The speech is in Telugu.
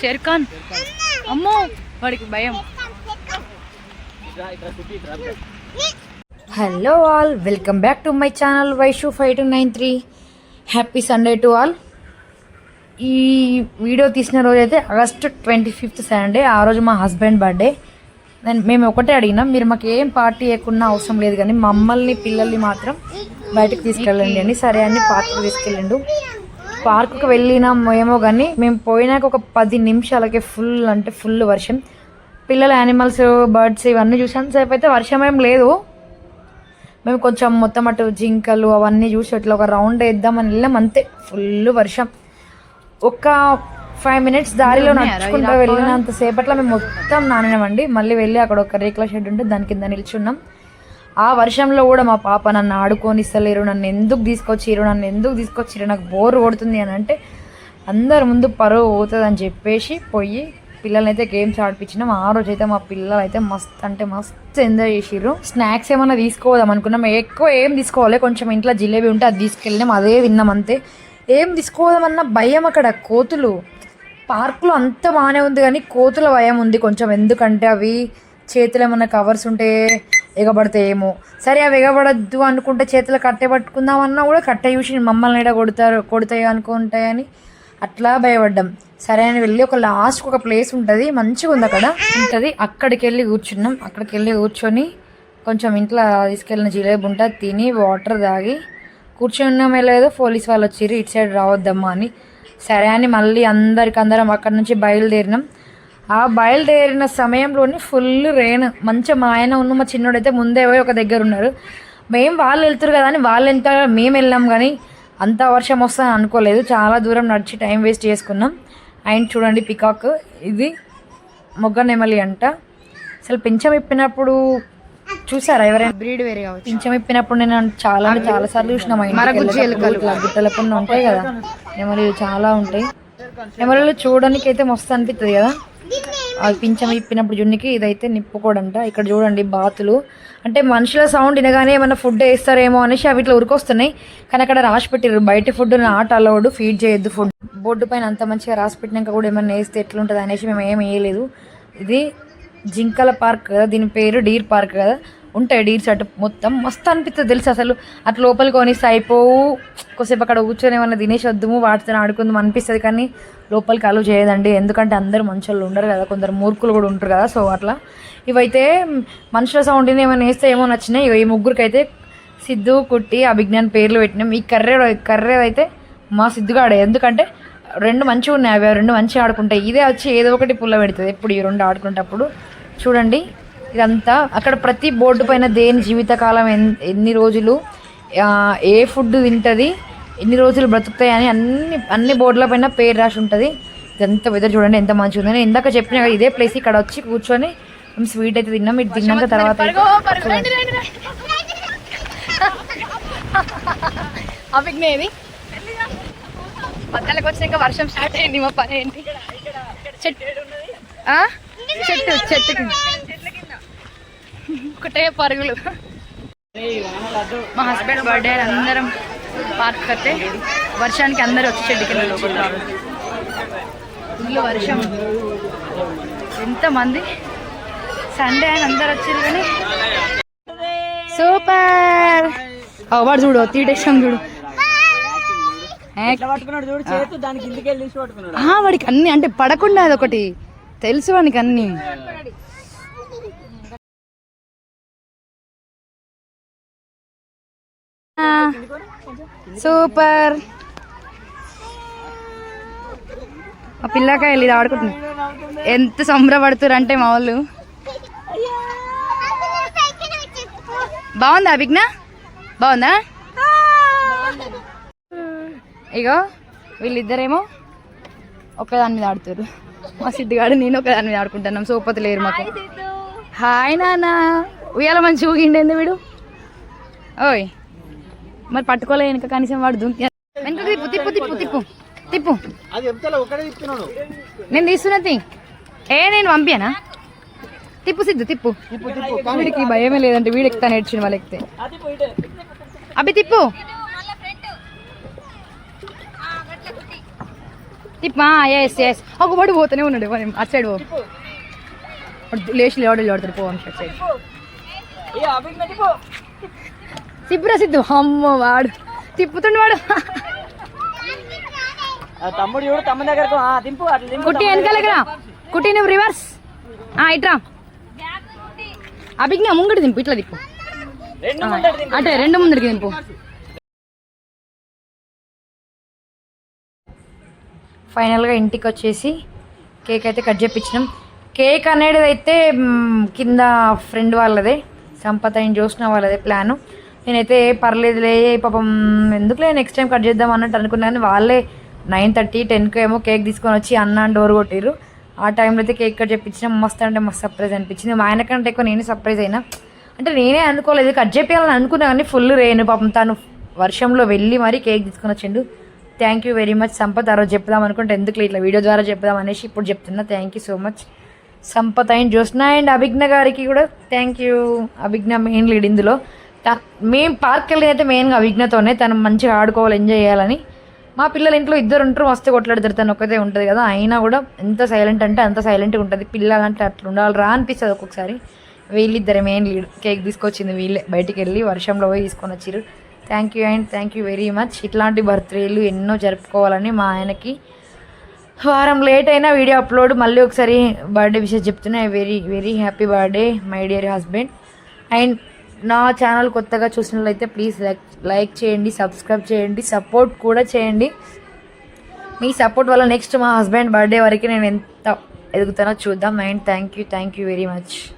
చెర్కాన్. అమ్మో వాడికి భయం. Hello all welcome back to my channel Vaishu five two nine three. Happy Sunday to all. ఈ వీడియో తీసిన రోజు అయితే ఆగస్ట్ ట్వంటీ ఫిఫ్త్ సండే ఆ రోజు మా హస్బెండ్ బర్త్డే. నేను మేము ఒకటే అడిగినాం మీరు మాకు ఏం పార్టీ చేయకుండా అవసరం లేదు కానీ మమ్మల్ని పిల్లల్ని మాత్రం బయటకు తీసుకెళ్ళండి అని. సరే అని పార్టీకి తీసుకెళ్ళండు. పార్కుకి వెళ్ళినాం ఏమో కానీ మేము పోయినాక ఒక పది నిమిషాలకి ఫుల్ అంటే ఫుల్ వర్షం. పిల్లల యానిమల్స్ బర్డ్స్ ఇవన్నీ చూసాను సేపు అయితే వర్షం ఏం లేదు. మేము కొంచెం మొత్తం అటు జింకలు అవన్నీ చూసి అట్లా ఒక రౌండ్ వేద్దామని వెళ్ళాం అంతే. ఫుల్ వర్షం. ఒక ఫైవ్ మినిట్స్ దారిలో నడుచుకుంటూ వెళ్ళినంత సేపట్లో మేము మొత్తం నానినామండి. మళ్ళీ వెళ్ళి అక్కడ ఒక రేకుల షెడ్ ఉంటే దాని కింద నిల్చున్నాం. ఆ వర్షంలో కూడా మా పాప నన్ను ఆడుకొని ఇస్తలేరు నన్ను ఎందుకు తీసుకొచ్చిరు నన్ను ఎందుకు తీసుకొచ్చిరు నాకు బోర్ కొడుతుంది అని అంటే అందరి ముందు పరువు పోతుంది అని చెప్పేసి పోయి పిల్లల్ని అయితే గేమ్స్ ఆడిపించినాం. ఆ రోజు అయితే మా పిల్లలు అయితే మస్త్ అంటే మస్త్ ఎంజాయ్ చేసిర్రు. స్నాక్స్ ఏమైనా తీసుకోదాం అనుకున్నాం. ఎక్కువ ఏం తీసుకోవాలి? కొంచెం ఇంట్లో జిలేబీ ఉంటే అది తీసుకెళ్ళినాం. అదే తిన్నాం అంతే. ఏం తీసుకోదామన్న భయం అక్కడ. కోతులు. పార్కులో అంత బాగానే ఉంది కానీ కోతుల భయం ఉంది కొంచెం. ఎందుకంటే అవి చేతులు ఏమన్నా కవర్స్ ఉంటే ఎగబడతాయేమో సరే అవి ఎగబడద్దు అనుకుంటే చేతులు కట్టె పట్టుకుందామన్నా కూడా కట్టె చూసి మమ్మల్ని ఎడ కొడతారు కొడతాయి అనుకుంటాయని అట్లా భయపడ్డాం. సరే అని వెళ్ళి ఒక లాస్ట్ ఒక ప్లేస్ ఉంటుంది మంచిగా ఉంది అక్కడ. ఉంటుంది అక్కడికి వెళ్ళి కూర్చున్నాం. అక్కడికి వెళ్ళి కూర్చొని కొంచెం ఇంట్లో తీసుకెళ్ళిన జిలేబీ ఉంటుంది తిని వాటర్ తాగి కూర్చున్నామే లేదో పోలీస్ వాళ్ళు వచ్చిర్రు ఇటు సైడ్ రావద్దమ్మా అని. సరే అని మళ్ళీ అందరికి అందరం అక్కడ నుంచి బయలుదేరినాం. ఆ బయలుదేరిన సమయంలోనే ఫుల్ రెయిన్ మంచిగా మా ఆయన ఉన్న మా చిన్నోడైతే ముందే పోయి ఒక దగ్గర ఉన్నారు. మేము వాళ్ళు వెళ్తారు కదా అని వాళ్ళు ఎంత మేము వెళ్ళాం కానీ అంత వర్షం వస్తుందని అనుకోలేదు. చాలా దూరం నడిచి టైం వేస్ట్ చేసుకున్నాం. ఆయన చూడండి పికాక్ ఇది మొగ్గ నెమలి అంట. అసలు పింఛం ఇప్పినప్పుడు చూసారా ఎవరైనా? బ్రీడ్ వేరే కావచ్చు. పింఛం ఇప్పినప్పుడు నేను చాలా చాలా సార్లు చూసిన ఉంటాయి కదా. నెమలీలు చాలా ఉంటాయి. నెమలీలు చూడడానికి అయితే మస్తు అనిపిస్తుంది కదా. పింఛం ఇప్పినప్పుడు జున్నికి ఇదైతే నిప్పుకోడంట. ఇక్కడ చూడండి బాతులు. అంటే మనుషుల సౌండ్ వినగానే ఏమైనా ఫుడ్ వేస్తారేమో అనేసి అవి ఇట్లా ఉరికొస్తున్నాయి. కానీ అక్కడ రాసి పెట్టారు బయట ఫుడ్ నాట్ అలౌడ్ ఫీడ్ చేయొద్దు ఫుడ్. బోర్డు పైన అంత మంచిగా రాసి పెట్టినాక కూడా ఏమైనా వేస్తే ఎట్లుంటుంది అనేసి మేము ఏం వేయలేదు. ఇది జింకల పార్క్ కదా. దీని పేరు డీర్ పార్క్ కదా. ఉంటాయి డీల్స్ అటు మొత్తం మస్తు అనిపిస్తుంది తెలుసు అసలు. అటు లోపలికి కొనిస్తే అయిపోవు. కొద్దిసేపు అక్కడ కూర్చొని ఏమన్నా తినేసి వద్దుము వాటితో ఆడుకుందాం అనిపిస్తుంది కానీ లోపలికి అలో చేయదండి. ఎందుకంటే అందరు మనుషులు ఉండరు కదా కొందరు మూర్ఖులు కూడా ఉంటారు కదా సో అట్లా. ఇవైతే మనుషుల సౌండ్ ఏమైనా వేస్తే ఏమో నచ్చినాయి. ఇగో ఈ ముగ్గురికి అయితే సిద్ధు కుట్టి అభిజ్ఞాన్ పేర్లు పెట్టినాం. ఈ కర్రే కర్రే అయితే మా సిద్ధుగాడే. ఎందుకంటే రెండు మంచిగా ఉన్నాయి అవి రెండు మంచిగా ఆడుకుంటాయి. ఇదే వచ్చి ఏదో ఒకటి పుల్ల పెడుతుంది ఎప్పుడు ఈ రెండు ఆడుకునేటప్పుడు. చూడండి. ఇదంతా అక్కడ ప్రతి బోర్డు పైన దేని జీవితకాలం ఎన్ ఎన్ని రోజులు ఏ ఫుడ్ తింటుంది ఎన్ని రోజులు బ్రతుకుతాయి అని అన్ని అన్ని బోర్డుల పైన పేరు రాసి ఉంటుంది. ఇదంతా వెదర్ చూడండి ఎంత మంచిగా ఉంది నేను ఇందాక చెప్పిన కదా ఇదే ప్లేస్ ఇక్కడ వచ్చి కూర్చొని మేము స్వీట్ అయితే తిన్నాం ఇది తిన్నాక తర్వాత. అవిజ్ఞేది వచ్చినాక వర్షం స్టార్ట్ అయింది మా పని ఏంటి? చెట్టు? చెట్టు చెట్టుకి. ఒకటే పరుగులు. మా హస్బెండ్ బర్త్డే అందరం పార్క్ కట్టే వర్షానికి అందరూ వచ్చి చెట్టు కింద ఫుల్ వర్షం. ఎంతమంది? సండే అని అందరు వచ్చారు కానీ. సూపర్! వాడు చూడు తీటేసాం చూడు. వాడికి అన్ని అంటే పడకుండా అదొకటి. తెలుసు వానికి అన్ని. సూపర్. ఆ పిల్లకాయలు ఇది ఆడుకుంటున్నా. ఎంత సంబరపడుతురు అంటే మా వాళ్ళు. బాగుందా అభిజ్ఞ? బాగుందా? ఇగో వీళ్ళిద్దరేమో ఒకదాని మీద ఆడుతారు. మా సిద్ధిగాడు నేను ఒకదాని మీద ఆడుకుంటున్నాం. సోపతి లేరు మాకు. హాయ్ నాన్న. ఉయ్యాల మంచి ఊగిండేంది వీడు? ఓయ్. మరి పట్టుకోలే వెనక కనీసం వాడు దుంకి వెనక తిప్పు తిప్పు తిప్పు తిప్పు తిప్పు. నేను తీస్తున్నది ఏ నేను పంపానా తిప్పు సిద్ధు తిప్పు. వీడికి భయమే లేదంటే వీడు ఎక్కుతా. నేర్చిన వాళ్ళు ఎక్కితే అభి తిప్పు. తిప్పా ఎస్ ఎస్ ఒక వాడు పోతూనే ఉన్నాడు అటు సైడ్ లేచి లేవడు లేవడతాడు పో అని సైడ్. తిప్పురా సిద్ధు అమ్మ వాడు. తిప్పుతుండు వాడు. తమ్ముడు చూడు తమ్ముడి దగ్గరకు ఆ, దింపు కుట్టి వెనకాలకి రా. కుట్టి నువ్వు రివర్స్ ఇట్రా అభిజ్ఞ ముంగడి దింపు ఇట్లా దింపు. అటే రెండు ముందడికి దింపు. ఫైనల్గా ఇంటికి వచ్చేసి కేక్ అయితే కట్ చేపించినాం. కేక్ అనేది అయితే కింద ఫ్రెండ్ వాళ్ళదే. సంపత ఆయన చూసిన వాళ్ళదే ప్లాను. నేనైతే పర్లేదులే పాపం ఎందుకులే నెక్స్ట్ టైం కట్ చేద్దాం అన్నట్టు అనుకున్నాను. కానీ వాళ్ళే నైన్ థర్టీ టెన్కి ఏమో కేక్ తీసుకొని వచ్చి అన్న డోర్ కొట్టిరు ఆ టైంలో అయితే కేక్ కట్ చేయించిన మస్తు అంటే మస్తు సర్ప్రైజ్ అనిపించింది. మా ఆయన కంటే ఎక్కువ నేనే సర్ప్రైజ్ అయినా. అంటే నేనే అనుకోలేదు కట్ చేయాలని అనుకున్నా కానీ ఫుల్ రేను పాపం తను వర్షంలో వెళ్ళి మరీ కేక్ తీసుకొని వచ్చిండు. Thank you very much Sampath ఆ రోజు చెప్దాం అనుకుంటే ఎందుకు ఇట్లా వీడియో ద్వారా చెప్దాం అనేసి ఇప్పుడు చెప్తున్నా. Thank you so much Sampath and Jyotsna and Abhijna గారికి కూడా thank you Abhijna main lead ఇందులో. మేము పార్క్ వెళ్ళి అయితే మెయిన్గా అభిజ్ఞతోనే తను మంచిగా ఆడుకోవాలి ఎంజాయ్ చేయాలని. మా పిల్లలు ఇంట్లో ఇద్దరు ఉంటారు మస్తు కొట్లాడతారు తను ఒక్కతే ఉంటుంది కదా. అయినా కూడా ఎంత సైలెంట్ అంటే అంత సైలెంట్గా ఉంటుంది. పిల్లలంటే అట్లా ఉండాలి రా అనిపిస్తుంది ఒక్కొక్కసారి. వీళ్ళిద్దరు మెయిన్ లీడ్ కేక్ తీసుకొచ్చింది వీళ్ళే. బయటికి వెళ్ళి వర్షంలో పోయి తీసుకొని వచ్చిర్రు. Thank you and thank you very much ఇట్లాంటి బర్త్డేలు ఎన్నో జరుపుకోవాలని మా ఆయనకి. వారం లేట్ అయినా వీడియో అప్లోడ్. మళ్ళీ ఒకసారి బర్త్డే విషయం చెప్తున్నా. Very very happy birthday my dear husband and నా ఛానల్ కొత్తగా చూసినట్లయితే ప్లీజ్ లైక్ లైక్ చేయండి సబ్స్క్రైబ్ చేయండి సపోర్ట్ కూడా చేయండి. మీ సపోర్ట్ వల్ల నెక్స్ట్ మా హస్బెండ్ బర్త్డే వరకు నేను ఎంత ఎదుగుతానో చూద్దాం and thank you thank you very much